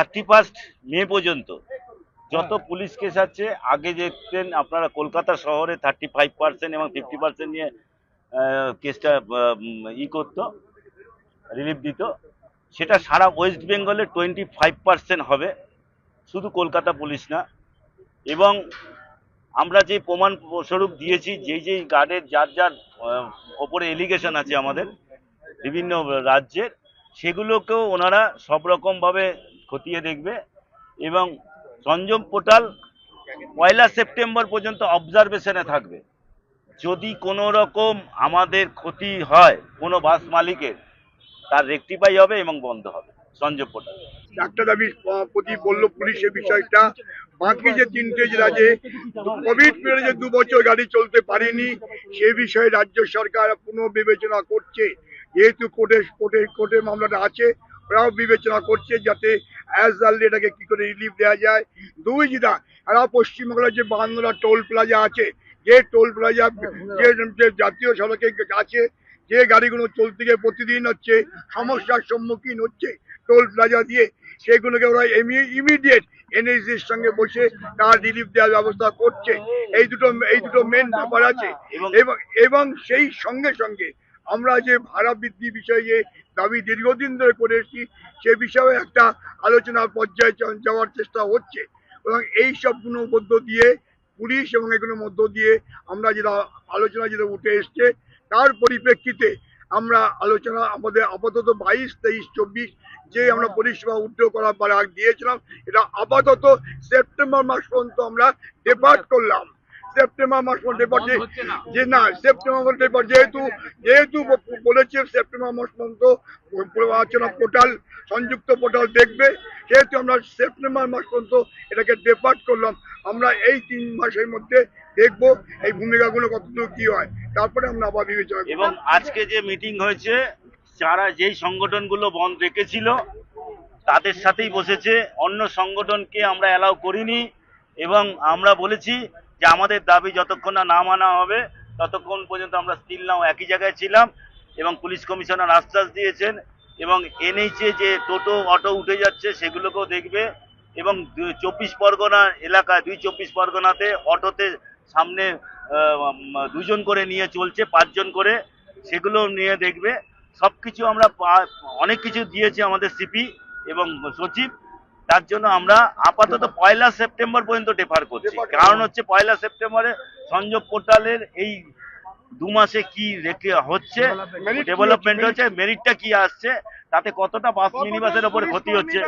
Thirty first May পর্যন্ত যত police case আছে, আগে দেখতেন আপনারা কলকাতা শহরে থার্টি ফাইভ পার্সেন্ট এবং ফিফটি পার্সেন্ট নিয়ে কেসটা ই করতো রিলিফ দিত। সেটা সারা ওয়েস্ট বেঙ্গলে টোয়েন্টি ফাইভ পার্সেন্ট হবে, শুধু কলকাতা পুলিশ না। এবং আমরা যে প্রমাণ স্বরূপ দিয়েছি, যেই যেই গার্ডের যার যার ওপরে এলিগেশন আছে আমাদের, বিভিন্ন রাজ্যের, সেগুলোকেও ওনারা সব রকমভাবে খতিয়ে দেখবে এবং সঞ্জম পোর্টাল পয়লা সেপ্টেম্বর পর্যন্ত অবজারভেশনে থাকবে। যদি কোনো রকম আমাদের ক্ষতি হয় কোনো বাস মালিকের, তার রেকটিফাই হবে এবং বন্ধ হবে সঞ্জম পোর্টাল ডাক্তার দাবি প্রতি বলল পুলিশের বিষয়টা। বাকি যে তিনটে জেলা যে কোভিড পিরিয়ডে দু বছর গাড়ি চলতে পারেনি, সে বিষয়ে রাজ্য সরকার পুনর্বিবেচনা করছে। যেহেতু কোর্টে কোর্টে কোর্টের মামলাটা আছে ওরাও বিবেচনা করছে যাতে অ্যাজ আর্লি এটাকে কি করে রিলিফ দেওয়া যায়। দুই জিদা আর পশ্চিমবাংলার যে বান্দোলা টোল প্লাজা আছে যে টোল প্লাজা যে জাতীয় সড়কে আছে যে গাড়িগুলো চলতে গিয়ে প্রতিদিন হচ্ছে সমস্যার সম্মুখীন হচ্ছে টোল প্লাজা দিয়ে সেগুলোকে ওরা ইমিডিয়েট এনএসির সঙ্গে বসে তার রিলিফ দেওয়ার ব্যবস্থা করছে। এই দুটো এই দুটো মেন ব্যাপার আছে। এবং এবং সেই সঙ্গে সঙ্গে আমরা যে ভাড়া বৃদ্ধি বিষয়ে দাবি দীর্ঘদিন ধরে করে এসেছি, সে বিষয়ে একটা আলোচনার পর্যায়ে যাওয়ার চেষ্টা হচ্ছে। এবং এই সবগুলোর মধ্য দিয়ে, পুলিশ এবং এগুলোর মধ্য দিয়ে আমরা যেটা আলোচনা যেটা উঠে এসছে, তার পরিপ্রেক্ষিতে আমরা আলোচনা আমাদের আপাতত বাইশ, তেইশ, চব্বিশ যে আমরা পরিষেবা উদ্যোগ করার পর দিয়েছিলাম, এটা আপাতত সেপ্টেম্বর মাস পর্যন্ত আমরা ডেপার্ট করলাম। সেপ্টেম্বর মাস পর্যন্ত ডেপার্ট যে না সেপ্টেম্বর মাস ডেপার্ট যেহেতু যেহেতু বলেছে সেপ্টেম্বর মাস পর্যন্ত আলোচনা পোর্টাল সংযুক্ত পোর্টাল দেখবে। সেহেতু আমরা সেপ্টেম্বর মাস পর্যন্ত এটাকে ডেপার্ট করলাম। আমরা এই তিন মাসের মধ্যে দেখব এই ভূমিকাগুলো কতদূর কি হয়। তারপরে আমরা আবার বিবেচনা করব। এবং আজকে যে মিটিং হয়েছে যারা যেই সংগঠনগুলো বন্ধ রেখেছিল তাদের সাথেই বসেছে। অন্য সংগঠনকে আমরা অ্যালাউ করিনি। এবং আমরা বলেছি যে আমাদের দাবি যতক্ষণ না না মানা হবে, ততক্ষণ পর্যন্ত আমরা স্টিল নাও একই জায়গায় ছিলাম এবং পুলিশ কমিশনার আশ্বাস দিয়েছেন এবং এনএইচে যে টোটো, অটো উঠে যাচ্ছে সেগুলোকেও দেখবে এবং চব্বিশ পরগনা এলাকায়, দুই চব্বিশ পরগনাতে অটোতে সামনে দুজন করে নিয়ে চলছে, পাঁচজন করে সেগুলো নিয়ে দেখবে। সব কিছু আমরা অনেক কিছু দিয়েছে আমাদের সিপি এবং সচিব। তার জন্য আমরা আপাতত পয়লা সেপ্টেম্বর পর্যন্ত ডেফার করছি কারণ হচ্ছে পয়লা সেপ্টেম্বরে সংযোগ পোর্টালের এই দু মাসে কি রেখে হচ্ছে ডেভেলপমেন্ট হচ্ছে? মেরিটটা কি আসছে তাতে কতটা বাস মিনিবাসের ওপরে ক্ষতি হচ্ছে